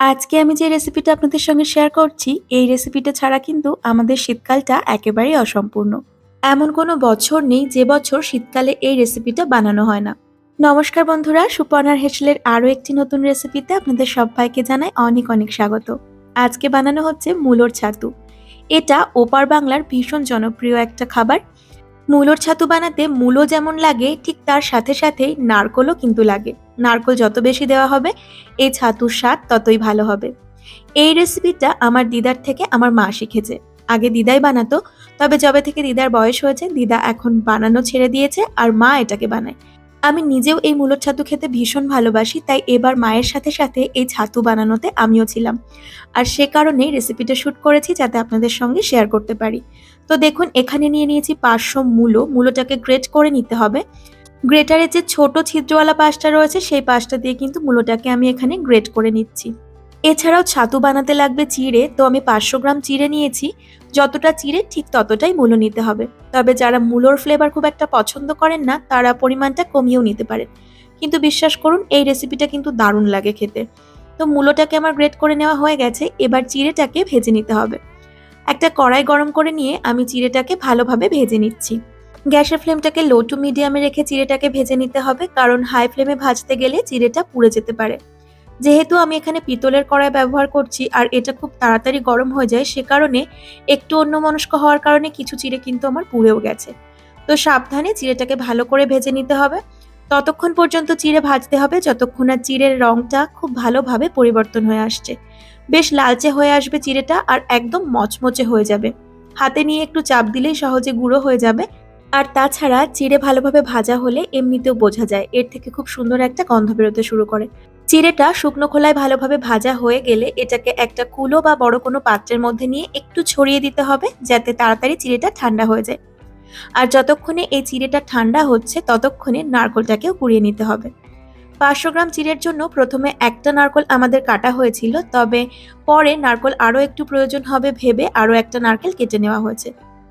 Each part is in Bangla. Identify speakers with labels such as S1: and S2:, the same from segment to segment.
S1: আজকে আমি যে রেসিপিটা আপনাদের সঙ্গে শেয়ার করছি, এই রেসিপিটা ছাড়া কিন্তু আমাদের শীতকালটা একেবারেই অসম্পূর্ণ। এমন কোনো বছর নেই যে বছর শীতকালে এই রেসিপিটা বানানো হয় না। নমস্কার বন্ধুরা, সুপর্ণার হেসেলের আরও একটি নতুন রেসিপিতে আপনাদের সবাইকে জানাই অনেক অনেক স্বাগত। আজকে বানানো হচ্ছে মূলোর ছাতু। এটা ওপার বাংলার ভীষণ জনপ্রিয় একটা খাবার। মূলোর ছাতু বানাতে মূলো যেমন লাগে, ঠিক তার সাথে সাথেই নারকলও কিন্তু লাগে। নারকল যত বেশি দেওয়া হবে এই ছাতুর স্বাদ ততই ভালো হবে। এই রেসিপিটা আমার দিদার থেকে আমার মা শিখেছে। আগে দিদাই বানাতো, তবে যবে থেকে দিদার বয়স হয়েছে, দিদা এখন বানানো ছেড়ে দিয়েছে আর মা এটাকে বানায়। আমি নিজেও এই মূলর ছাতু খেতে ভীষণ ভালোবাসি, তাই এবার মায়ের সাথে সাথে এই ছাতু বানানোতে আমিও ছিলাম। আর সে কারণেই রেসিপিটা শ্যুট করেছি যাতে আপনাদের সঙ্গে শেয়ার করতে পারি। তো দেখুন, এখানে নিয়ে নিয়েছি পাঁচশো মূলো। মূলোটাকে গ্রেট করে নিতে হবে। গ্রেটারের যে ছোট ছিদ্রওয়ালা পাশটা রয়েছে, সেই পাশটা দিয়ে কিন্তু মূলোটাকে আমি এখানে গ্রেট করে নিচ্ছি। এছাড়াও ছাতু বানাতে লাগবে চিড়ে, তো আমি পাঁচশো গ্রাম চিড়ে নিয়েছি। যতটা চিড়ে, ঠিক ততটাই মূলো নিতে হবে। তবে যারা মূলোর ফ্লেভার খুব একটা পছন্দ করেন না, তারা পরিমাণটা কমিয়েও নিতে পারেন। কিন্তু বিশ্বাস করুন, এই রেসিপিটা কিন্তু দারুণ লাগে খেতে। তো মূলোটাকে আমার গ্রেট করে নেওয়া হয়ে গেছে। এবার চিড়েটাকে ভেজে নিতে হবে। একটা কড়াই গরম করে নিয়ে আমি চিড়েটাকে ভালোভাবে ভেজে নিচ্ছি। গ্যাসের ফ্লেমটাকে লো টু মিডিয়ামে রেখে চিড়েটাকে ভেজে নিতে হবে, কারণ হাই ফ্লেমে ভাজতে গেলে চিড়েটা পুড়ে যেতে পারে। যেহেতু আমি এখানে পিতলের কড়াই ব্যবহার করছি আর এটা খুব তাড়াতাড়ি গরম হয়ে যায়, সে কারণে একটু অন্যমনস্ক হওয়ার কারণে কিছু চিড়ে কিন্তু আমার পুড়েও গেছে। তো সাবধানে চিড়েটাকে ভালো করে ভেজে নিতে হবে। ততক্ষণ পর্যন্ত চিড়ে ভাজতে হবে, যতক্ষণ না চিড়ের রংটা খুব ভালোভাবে পরিবর্তন হয়ে আসছে। বেশ লালচে হয়ে আসবে চিড়েটা আর একদম মচমচে হয়ে যাবে। হাতে নিয়ে একটু চাপ দিলেই সহজে গুঁড়ো হয়ে যাবে। আর তাছাড়া চিড়ে ভালোভাবে ভাজা হলে এমনিতেও বোঝা যায়, এর থেকে খুব সুন্দর একটা গন্ধ বেরোতে শুরু করে। চিড়েটা শুকনো খোলায় ভালোভাবে ভাজা হয়ে গেলে এটাকে একটা কুলো বা বড় কোনো পাত্রের মধ্যে নিয়ে একটু ছড়িয়ে দিতে হবে, যাতে তাড়াতাড়ি চিড়েটা ঠান্ডা হয়ে যায়। আর যতক্ষণে এই চিড়েটা ঠান্ডা হচ্ছে, ততক্ষণে নারকলটাকেও কুড়িয়ে নিতে হবে। পাঁচশো গ্রাম চিড়ের জন্য প্রথমে একটা নারকল আমাদের কাটা হয়েছিল, তবে পরে নারকল আরও একটু প্রয়োজন হবে ভেবে আরও একটা নারকেল কেটে নেওয়া হয়েছে।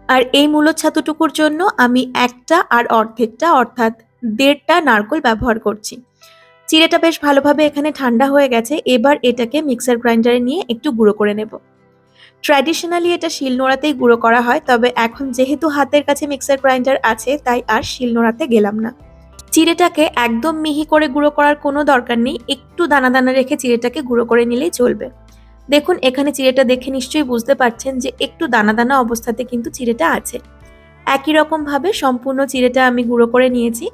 S1: আর এই মূলত ছাতুটুকুর জন্য আমি একটা আর অর্ধেকটা, অর্থাৎ দেড়টা নারকল ব্যবহার করছি। চিড়েটা বেশ ভালোভাবে এখানে ঠান্ডা হয়ে গেছে, এবার এটাকে মিক্সার গ্রাইন্ডারে নিয়ে একটু গুঁড়ো করে নেব। ট্র্যাডিশনালি এটা শিলনোড়াতেই গুঁড়ো করা হয়, তবে এখন যেহেতু হাতের কাছে মিক্সার গ্রাইন্ডার আছে, তাই আর শিলনোড়াতে গেলাম না। চিড়েটাকে একদম মিহি করে গুঁড়ো করার কোনো দরকার নেই, একটু দানা দানা রেখে চিড়েটাকে গুঁড়ো করে নিলেই চলবে। দেখুন, এখানে চিড়েটা দেখে নিশ্চয়ই বুঝতে পারছেন যে একটু দানা দানা অবস্থাতে কিন্তু চিড়েটা আছে। একই রকমভাবে সম্পূর্ণ চিড়েটা আমি গুঁড়ো করে নিয়েছি,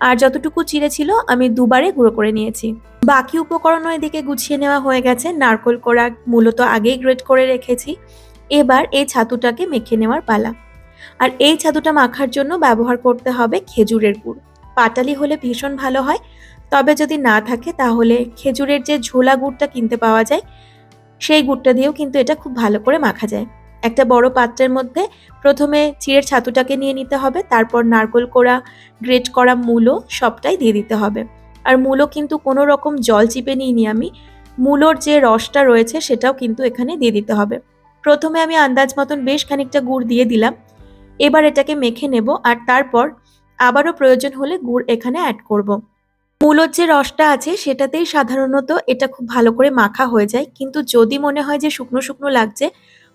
S1: আর যতটুকু চিড়ে ছিল আমি দুবারে গুঁড়ো করে নিয়েছি। বাকি উপকরণও এদিকে গুছিয়ে নেওয়া হয়ে গেছে, নারকল কোড়া মূলত আগেই গ্রেট করে রেখেছি। এবার এই ছাতুটাকে মেখে নেওয়ার পালা। আর এই ছাতুটা মাখার জন্য ব্যবহার করতে হবে খেজুরের গুড়। পাটালি হলে ভীষণ ভালো হয়। তবে যদি না থাকে, তাহলে খেজুরের যে ঝোলা গুড়টা কিনতে পাওয়া যায়, সেই গুড়টা দিয়েও কিন্তু এটা খুব ভালো করে মাখা যায়। একটা বড় পাত্রের মধ্যে প্রথমে চিড়ের ছাতুটাকে নিয়ে নিতে হবে, তারপর নারকোল করা গ্রেট করা মূলো সবটাই দিয়ে দিতে হবে। আর মূলো কিন্তু কোনো রকম জল চিপে নিইনি আমি, মূলোর যে রসটা রয়েছে সেটাও কিন্তু এখানে দিয়ে দিতে হবে। প্রথমে আমি আন্দাজ মতন বেশ খানিকটা গুড় দিয়ে দিলাম। এবার এটাকে মেখে নেব, আর তারপর আবারও প্রয়োজন হলে গুড় এখানে অ্যাড করব। মূলোর যে রসটা আছে সেটাতেই সাধারণত এটা খুব ভালো করে মাখা হয়ে যায়। কিন্তু যদি মনে হয় যে শুকনো শুকনো লাগছে,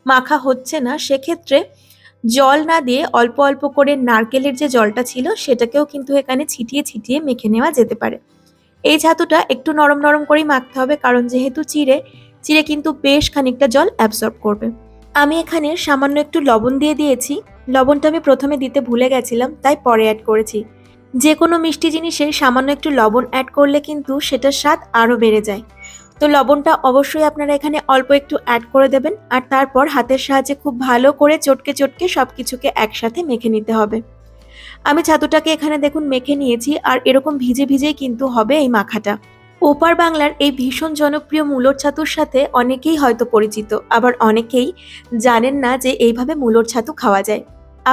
S1: মাখা হচ্ছে না, সেক্ষেত্রে জল না দিয়ে অল্প অল্প করে নারকেলের যে জলটা ছিল সেটাকেও কিন্তু এখানে ছিটিয়ে ছিটিয়ে মেখে নেওয়া যেতে পারে। এই ছাতুটা একটু নরম নরম করেই মাখতে হবে, কারণ যেহেতু চিড়ে চিড়ে কিন্তু বেশ খানিকটা জল অ্যাবসর্ব করবে। আমি এখানে সামান্য একটু লবণ দিয়ে দিয়েছি। লবণটা আমি প্রথমে দিতে ভুলে গেছিলাম, তাই পরে অ্যাড করেছি। যে কোনো মিষ্টি জিনিসে সামান্য একটু লবণ অ্যাড করলে কিন্তু সেটার স্বাদ আরও বেড়ে যায়। তো লবণটা অবশ্যই আপনারা এখানে অল্প একটু অ্যাড করে দেবেন, আর তারপর হাতের সাহায্যে খুব ভালো করে চটকে চটকে সব কিছুকে একসাথে মেখে নিতে হবে। আমি ছাতুটাকে এখানে দেখুন মেখে নিয়েছি, আর এরকম ভিজে ভিজেই কিন্তু হবে এই মাখাটা। ওপার বাংলার এই ভীষণ জনপ্রিয় মূলর ছাতুর সাথে অনেকেই হয়তো পরিচিত, আবার অনেকেই জানেন না যে এইভাবে মূলর ছাতু খাওয়া যায়।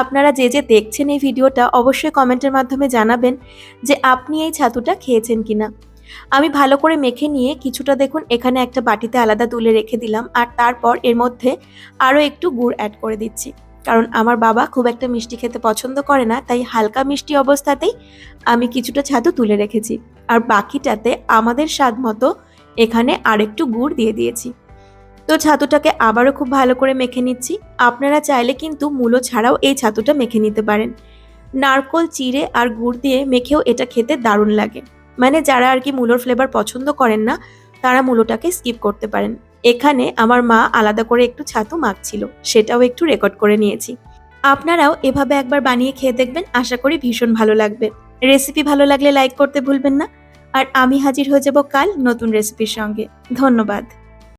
S1: আপনারা যে যে দেখছেন এই ভিডিওটা অবশ্যই কমেন্টের মাধ্যমে জানাবেন যে আপনি এই ছাতুটা খেয়েছেন কিনা। আমি ভালো করে মেখে নিয়ে কিছুটা দেখুন এখানে একটা বাটিতে আলাদা তুলে রেখে দিলাম আর তারপর এর মধ্যে আরও একটু গুড় অ্যাড করে দিচ্ছি। কারণ আমার বাবা খুব একটা মিষ্টি খেতে পছন্দ করে না, তাই হালকা মিষ্টি অবস্থাতেই আমি কিছুটা ছাতু তুলে রেখেছি। আর বাকিটাতে আমাদের স্বাদ মতো এখানে আরেকটু গুড় দিয়ে দিয়েছি। তো ছাতুটাকে আবারও খুব ভালো করে মেখে নিচ্ছি। আপনারা চাইলে কিন্তু মূলো ছাড়াও এই ছাতুটা মেখে নিতে পারেন। নারকোল, চিড়ে আর গুড় দিয়ে মেখেও এটা খেতে দারুণ লাগে। মানে যারা আর কি মূলোর ফ্লেভার পছন্দ করেন না, তারা মূলোটাকে স্কিপ করতে পারেন। এখানে আমার মা আলাদা করে একটু ছাতু মাখছিল, সেটাও একটু রেকর্ড করে নিয়েছি। আপনারাও এভাবে একবার বানিয়ে খেয়ে দেখবেন, আশা করি ভীষণ ভালো লাগবে। রেসিপি ভালো লাগলে লাইক করতে ভুলবেন না। আর আমি হাজির হয়ে যাব কাল নতুন রেসিপির সঙ্গে। ধন্যবাদ।